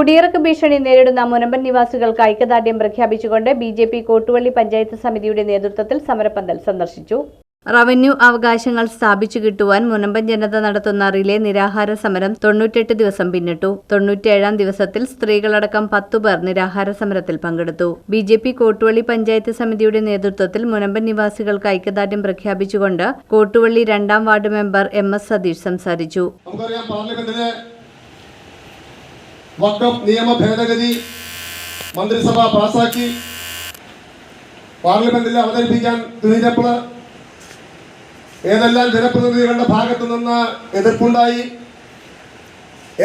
കുടിയിറക്ക് ഭീഷണി നേരിടുന്ന മുനമ്പൻ നിവാസികൾക്ക് ഐക്യദാർഢ്യം പ്രഖ്യാപിച്ചുകൊണ്ട് B J P Kottuvally panchayat സമിതിയുടെ നേതൃത്വത്തിൽ സമരപ്പന്തൽ സന്ദർശിച്ചു. റവന്യൂ അവകാശങ്ങൾ സ്ഥാപിച്ചു കിട്ടുവാൻ മുനമ്പൻ ജനത നടത്തുന്ന റിലേ നിരാഹാര സമരം തൊണ്ണൂറ്റെട്ട് ദിവസം പിന്നിട്ടു. തൊണ്ണൂറ്റേഴാം ദിവസത്തിൽ സ്ത്രീകളടക്കം പത്തുപേർ നിരാഹാര സമരത്തിൽ പങ്കെടുത്തു. B J P Kottuvally panchayat സമിതിയുടെ നേതൃത്വത്തിൽ മുനമ്പൻ നിവാസികൾക്ക് ഐക്യദാർഢ്യം പ്രഖ്യാപിച്ചുകൊണ്ട് കോട്ടുവള്ളി രണ്ടാം ward member M S Satheesh സംസാരിച്ചു. വക്കം നിയമ ഭേദഗതി മന്ത്രിസഭ പാസാക്കി. പാർലമെന്റിൽ അവതരിപ്പിക്കാൻ തുനിഞ്ഞപ്പോൾ ഏതെല്ലാം ജനപ്രതിനിധികളുടെ ഭാഗത്തു നിന്ന് എതിർപ്പുണ്ടായി?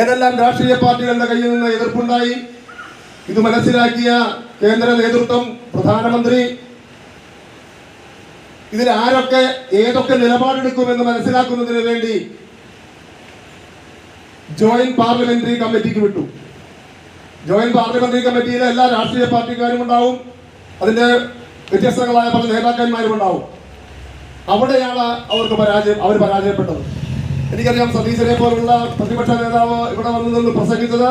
ഏതെല്ലാം രാഷ്ട്രീയ പാർട്ടികളുടെ കയ്യിൽ നിന്ന് എതിർപ്പുണ്ടായി? ഇത് മനസ്സിലാക്കിയ കേന്ദ്ര നേതൃത്വം പ്രധാനമന്ത്രി. ഇതിൽ ആരൊക്കെ ഏതൊക്കെ നിലപാടെടുക്കുമെന്ന് മനസ്സിലാക്കുന്നതിന് വേണ്ടി ജോയിന്റ് പാർലമെന്ററി കമ്മിറ്റിക്ക് വിട്ടു. ജോയിന്റ് പാർലമെന്ററി കമ്മിറ്റിയിലെ എല്ലാ രാഷ്ട്രീയ പാർട്ടിക്കാരും ഉണ്ടാവും. അതിന്റെ വ്യത്യസ്തങ്ങളായ പല നേതാക്കന്മാരും ഉണ്ടാവും. അവിടെയാണ് അവർക്ക് പരാജയം അവർ പരാജയപ്പെട്ടത്. എനിക്കറിയാം സതീശനെ പോലുള്ള പ്രതിപക്ഷ നേതാവ് ഇവിടെ വന്നു നിന്ന് പ്രസംഗിച്ചത്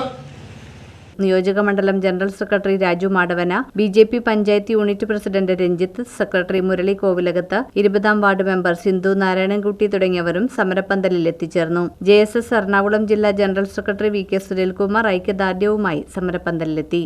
നിയോജക മണ്ഡലം general secretary Raju Madavana B J P panchayat unit president Ranjith secretary Murali Kovilakath ഇരുപതാം വാർഡ് മെമ്പർ സിന്ധു നാരായണൻകുട്ടി തുടങ്ങിയവരും സമരപ്പന്തലിൽ എത്തിച്ചേർന്നു. ജെ എസ് എസ് എറണാകുളം ജില്ലാ general secretary V K Sunilkumar ഐക്യദാർഢ്യവുമായി സമരപ്പന്തലിലെത്തി.